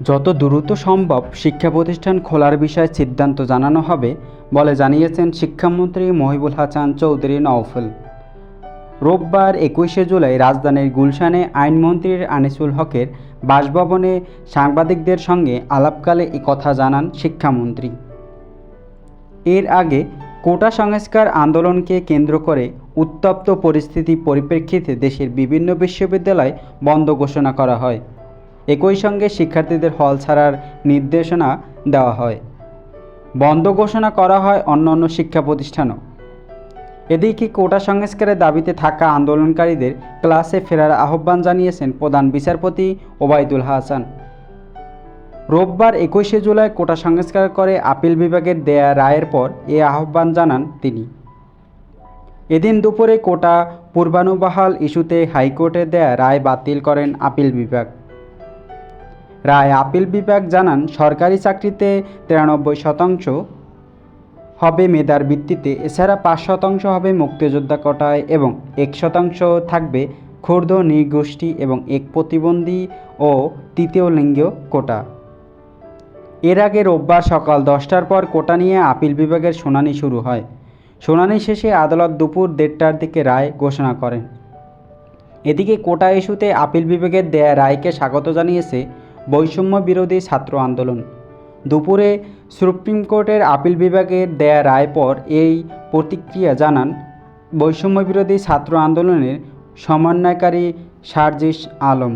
যত দ্রুত সম্ভব শিক্ষা প্রতিষ্ঠান খোলার বিষয়ে সিদ্ধান্ত জানানো হবে বলে জানিয়েছেন শিক্ষামন্ত্রী মহিবুল হাসান চৌধুরী নওফল। রোববার একুশে জুলাই রাজধানীর গুলশানে আইনমন্ত্রীর আনিসুল হকের বাসভবনে সাংবাদিকদের সঙ্গে আলাপকালে কথা জানান শিক্ষামন্ত্রী। এর আগে কোটা সংস্কার আন্দোলনকে কেন্দ্র করে উত্তপ্ত পরিস্থিতি পরিপ্রেক্ষিতে দেশের বিভিন্ন বিশ্ববিদ্যালয় বন্ধ ঘোষণা করা হয়। একই সঙ্গে শিক্ষার্থীদের হল ছাড়ার নির্দেশনা দেওয়া হয়। বন্ধ ঘোষণা করা হয় অন্যান্য শিক্ষা প্রতিষ্ঠানও। এদিকে কোটা সংস্কারের দাবিতে থাকা আন্দোলনকারীদের ক্লাসে ফেরার আহ্বান জানিয়েছেন প্রধান বিচারপতি ওবায়দুল হাসান। রোববার একুশে জুলাই কোটা সংস্কার করে আপিল বিভাগের দেয়া রায়ের পর এ আহ্বান জানান তিনি। এদিন দুপুরে কোটা পূর্বানুবাহাল ইস্যুতে হাইকোর্টে দেয়া রায় বাতিল করেন আপিল বিভাগ। রায় আপিল বিভাগ জানান, সরকারি চাকরিতে তিরানব্বই শতাংশ হবে মেধার ভিত্তিতে, এছাড়া পাঁচ শতাংশ হবে মুক্তিযোদ্ধা কোটায় এবং এক শতাংশ থাকবে ক্ষুদ্র নৃগোষ্ঠী এবং এক প্রতিবন্ধী ও তৃতীয় লিঙ্গীয় কোটা। এর আগে রোববার সকাল দশটার পর কোটা নিয়ে আপিল বিভাগের শুনানি শুরু হয়। শুনানি শেষে আদালত দুপুর দেড়টার দিকে রায় ঘোষণা করেন। এদিকে কোটা ইস্যুতে আপিল বিভাগের দেয়া রায়কে স্বাগত জানিয়েছে বৈষম্য বিরোধী ছাত্র আন্দোলন। দুপুরে সুপ্রিম কোর্টের আপিল বিভাগের দেয়া রায় পর এই প্রতিক্রিয়া জানান বৈষম্য বিরোধী ছাত্র আন্দোলনের সমন্বয়কারী সার্জিস আলম।